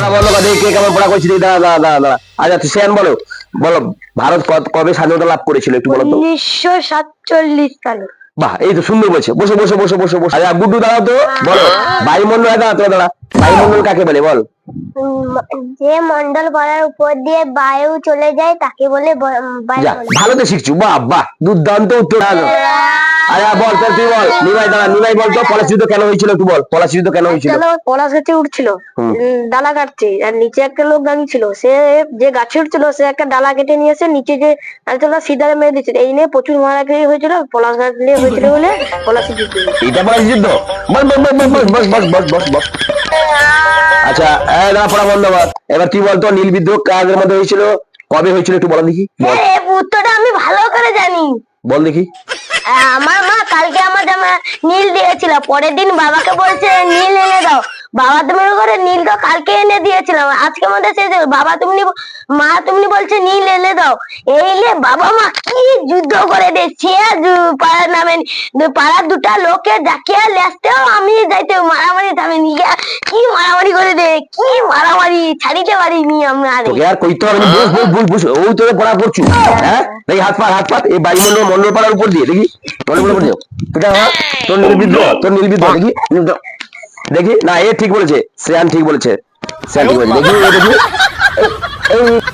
পড়া বন্ধ করে দেখি কে কেমন পড়া করছি দাঁড়া দাঁড়া দাঁড়া দাঁড়া। আচ্ছা তুই সেন বলো বলো ভারত কবে স্বাধীনতা লাভ করেছিল একটু বলো তো। উনিশশো সাতচল্লিশ সালে। বাহ এই তো সুন্দর বলছে। বসে বসে বসে বসে বসে। আচ্ছা গুড্ডু দাঁড়াও তো বলো। বায়ুমণ্ডল দাঁড়া তো দাঁড়া বায়ুমণ্ডল কাকে বলে বল। যে মন্ডল পাড়ার উপর দিয়ে বায়ু চলে যায় তাকে বলে ভালো তো শিখছো। বাহ বাহ দুর্দান্ত উত্তর। আরে বল তাহলে তুই বল? নিমাই দাঁড়া নিমাই বল তো পলাশ যুদ্ধ কেন হয়েছিল তুই বল? পলাশ যুদ্ধ কেন হয়েছিল? পলাশ গাছে উঠছিল। ডালা কাটছে আর নিচে একটা লোক দাঁড়িয়ে ছিল সে যে গাছে উঠছিল সে একটা ডালা কেটে নিয়ে এসে নিচে যে সিধারে মেরে এই নিয়ে প্রচুর মারামারি হয়েছিল পলাশ গাছ নিয়ে হয়েছিল বলে পলাশি যুদ্ধ এটা পলাশ যুদ্ধ বস বস বস বস বস বস বস বস বস আচ্ছা দাঁড়া পড়া বন্ধ। এবার তুই বল তো নীল বিদ্রোহ কাদের মধ্যে হয়েছিল? কবে হয়েছিল একটু বল দেখি। উত্তরটা আমি ভালো করে জানি। বল দেখি। আমার মা কালকে আমার জামা নীল দিয়েছিল, পরের দিন বাবাকে বলছে, নীল এনে দাও। বাবা, তুমি করে নীল তো কালকে এনে দিয়েছিলাম, আজকে মধ্যে সে বাবা, তুমি মা, তুমি বলছে, নীল এনে দাও। এই লে বাবা মা কি যুদ্ধ করে দিচ্ছে পাড়ার নামে পাড়ার দুটা লোকে জাকিয়া লেসতেও আমি যাইতে মারামারি থামে নিয়ে কি মারামারি করে দে, কি মারামারি, ছাড়িতে পারিনি তোকে আর কইতে হবে বস বস বস ওই তোরে পড়া করছু। হ্যাঁ? দেখি হাত পা হাত পা এই বায়ুমণ্ডল মন্ডল পাড়ার উপর দিয়ে দেখি। মন্ডল উপর দিয়ে। এটা হ্যাঁ তোর নীল তোর নির্বিদ্ধ দেখি দেখি না এ ঠিক বলেছে শ্রেয়ান ঠিক বলেছে। শ্রেয়ান ঠিক বলেছে দেখি দেখি।